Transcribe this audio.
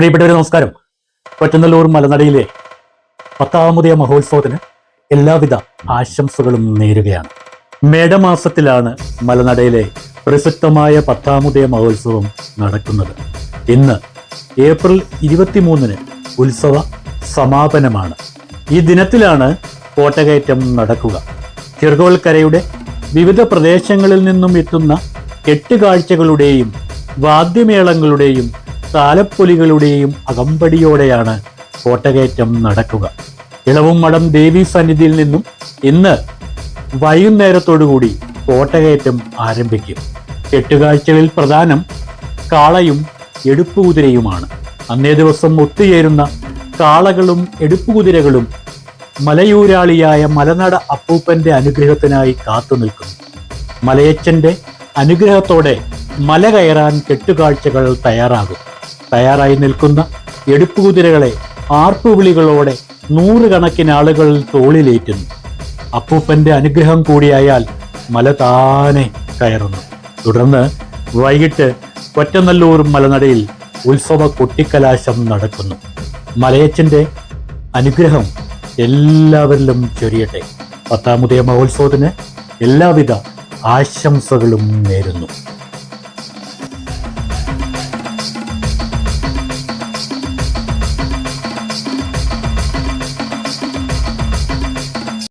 പ്രിയപ്പെട്ടവരെ നമസ്കാരം. കൊറ്റനല്ലൂർ മലനടയിലെ പത്താമതയ മഹോത്സവത്തിന് എല്ലാവിധ ആശംസകളും നേരുകയാണ്. മേടമാസത്തിലാണ് മലനടയിലെ പ്രസിദ്ധമായ പത്താമതയ മഹോത്സവം നടക്കുന്നത്. ഇന്ന് ഏപ്രിൽ ഇരുപത്തിമൂന്നിന് ഉത്സവ സമാപനമാണ്. ഈ ദിനത്തിലാണ് കോട്ടകയറ്റം നടക്കുക. ചെറുകോൽക്കരയുടെ വിവിധ പ്രദേശങ്ങളിൽ നിന്നും എത്തുന്ന കെട്ടുകാഴ്ചകളുടെയും വാദ്യമേളങ്ങളുടെയും താലപ്പൊലികളുടെയും അകമ്പടിയോടെയാണ് കോട്ടകയറ്റം നടക്കുക. ഇളവും മഠം ദേവി സന്നിധിയിൽ നിന്നും ഇന്ന് വൈകുന്നേരത്തോടുകൂടി കോട്ടകയറ്റം ആരംഭിക്കും. കെട്ടുകാഴ്ചകളിൽ പ്രധാനം കാളയും എടുപ്പുകുതിരയുമാണ്. അന്നേ ദിവസം ഒത്തുചേരുന്ന കാളകളും എടുപ്പുകുതിരകളും മലയൂരാളിയായ മലനട അപ്പൂപ്പന്റെ അനുഗ്രഹത്തിനായി കാത്തു നിൽക്കുന്നു. മലയച്ചന്റെ അനുഗ്രഹത്തോടെ മല കയറാൻ കെട്ടുകാഴ്ചകൾ തയ്യാറാകും. തയ്യാറായി നിൽക്കുന്ന എടുപ്പുകുതിരകളെ ആർപ്പുവിളികളോടെ നൂറുകണക്കിന് ആളുകൾ തോളിലേറ്റുന്നു. അപ്പൂപ്പന്റെ അനുഗ്രഹം കൂടിയായാൽ മല താനെ കയറുന്നു. തുടർന്ന് വൈകിട്ട് കൊറ്റനല്ലൂർ മലനടയിൽ ഉത്സവ കൊട്ടിക്കലാശം നടക്കുന്നു. മലയച്ചന്റെ അനുഗ്രഹം എല്ലാവരിലും ചൊരിയട്ടെ. പത്താമുദയ മഹോത്സവത്തിന് എല്ലാവിധ ആശംസകളും നേരുന്നു.